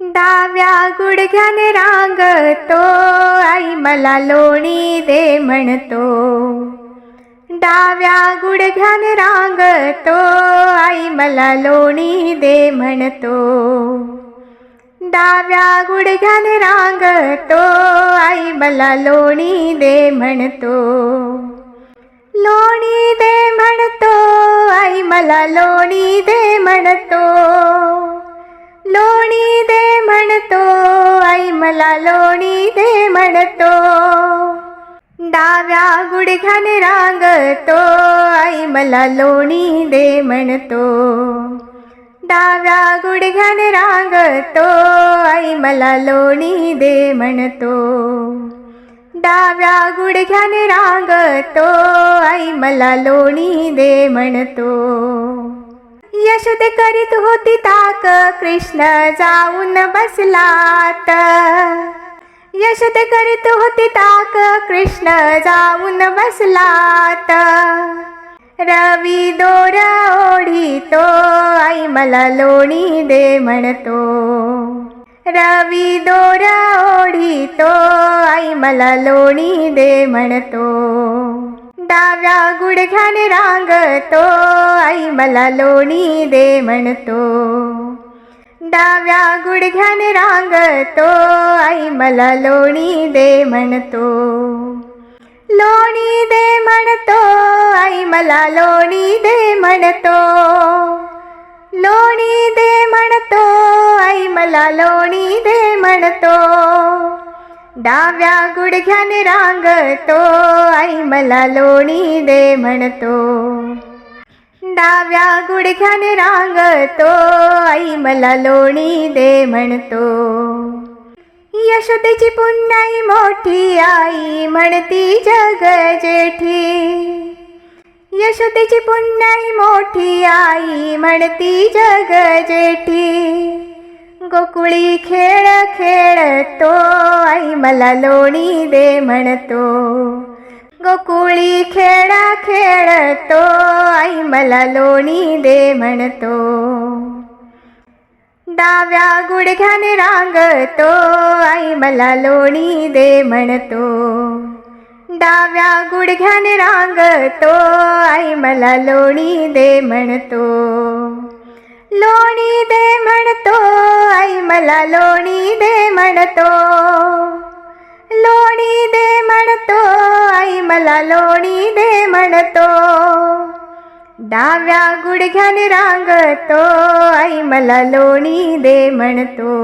डाव्या गुडघ्याने रांगतो. आई मला लोणी दे म्हणतो. डाव्या गुडघ्याने रांगतो. आई मला लोणी दे म्हणतो. डाव्या गुडघ्याने रांगतो. आई मला लोणी दे म्हणतो. लोणी दे म्हणतो. आई मला लोणी दे म्हणतो. मला लोणी दे म्हणतो डाव्या गुडघ्याने रांगतो आई मला लोणी दे म्हणतो डाव्या गुडघ्याने रांगतो आई मला लोणी दे म्हणतो डाव्या गुडघ्याने रांगतो आई मला लोणी दे म्हणतो यशोदे करीत होती ताक. कृष्ण जाऊन बसलात. यशोदे करीत होती ताक. कृष्ण जाऊन बसलात. रवी दोर ओढीतो. आई मला लोणी दे म्हणतो. रवी दोर ओढीतो. आई मला लोणी दे म्हणतो. डाव्या गुडघ्याने रांगतो आई मला लोणी दे म्हणतो डाव्या गुडघ्याने रांगतो आई मला लोणी दे म्हणतो लोणी दे म्हणतो आई मला लोणी दे म्हणतो लोणी दे म्हणतो आई मला लोणी दे म्हणतो डाव्या गुडघ्याने रांगतो आई मला लोणी दे म्हणतो. डाव्या गुडघ्याने रांगतो आई मला लोणी दे म्हणतो. यशोदेची पुन्हाई मोठी आई म्हणती जग जेठी. यशोदेची पुन्हाई मोठी आई म्हणती जग जेठी. गोकुळी खेळ खेळतो मला लोणी दे म्हणतो गोकुळी खेळा खेळतो आई मला लोणी दे म्हणतो डाव्या गुडघ्याने रांगतो आई मला लोणी दे म्हणतो डाव्या गुडघ्याने रांगतो आई मला लोणी दे म्हणतो लोणी दे म्हणतो आई मला लोणी दे म्हणतो लोणी दे म्हणतो आई मला लोणी दे म्हणतो डाव्या गुडघ्याने रांगतो आई मला लोणी दे म्हणतो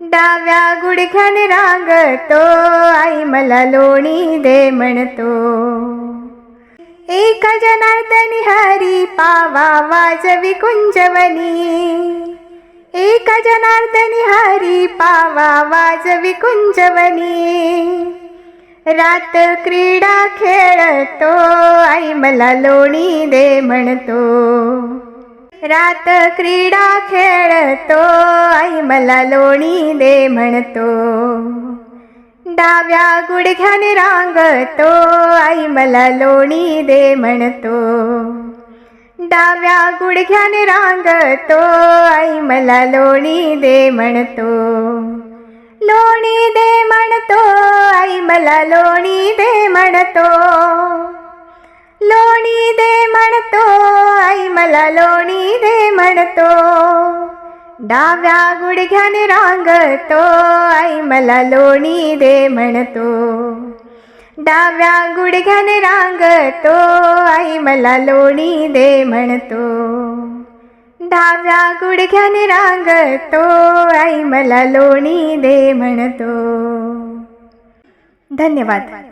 डाव्या गुडघ्याने रांगतो आई मला लोणी दे म्हणतो एक जनार्दनी हरी पावा वाजवी कुंजवनी एक जनार्दनी हरी पावा वाजवी कुंजवनी. रात क्रीडा खेळतो आई मला लोणी दे म्हणतो. रात क्रीडा खेळतो आई मला लोणी दे म्हणतो. डाव्या गुडघ्याने रांगतो आई मला लोणी दे म्हणतो. डाव्या गुडघ्याने रांगतो. आई मला लोणी दे म्हणतो. लोणी दे म्हणतो. आई मला लोणी दे म्हणतो. लोणी दे म्हणतो. आई मला लोणी दे म्हणतो. डाव्या गुडघ्याने रांगतो. आई मला लोणी दे म्हणतो. डाव्या गुडघ्याने रांगतो आई मला लोणी दे म्हणतो. डाव्या गुडघ्याने रांगतो आई मला लोणी दे म्हणतो. धन्यवाद.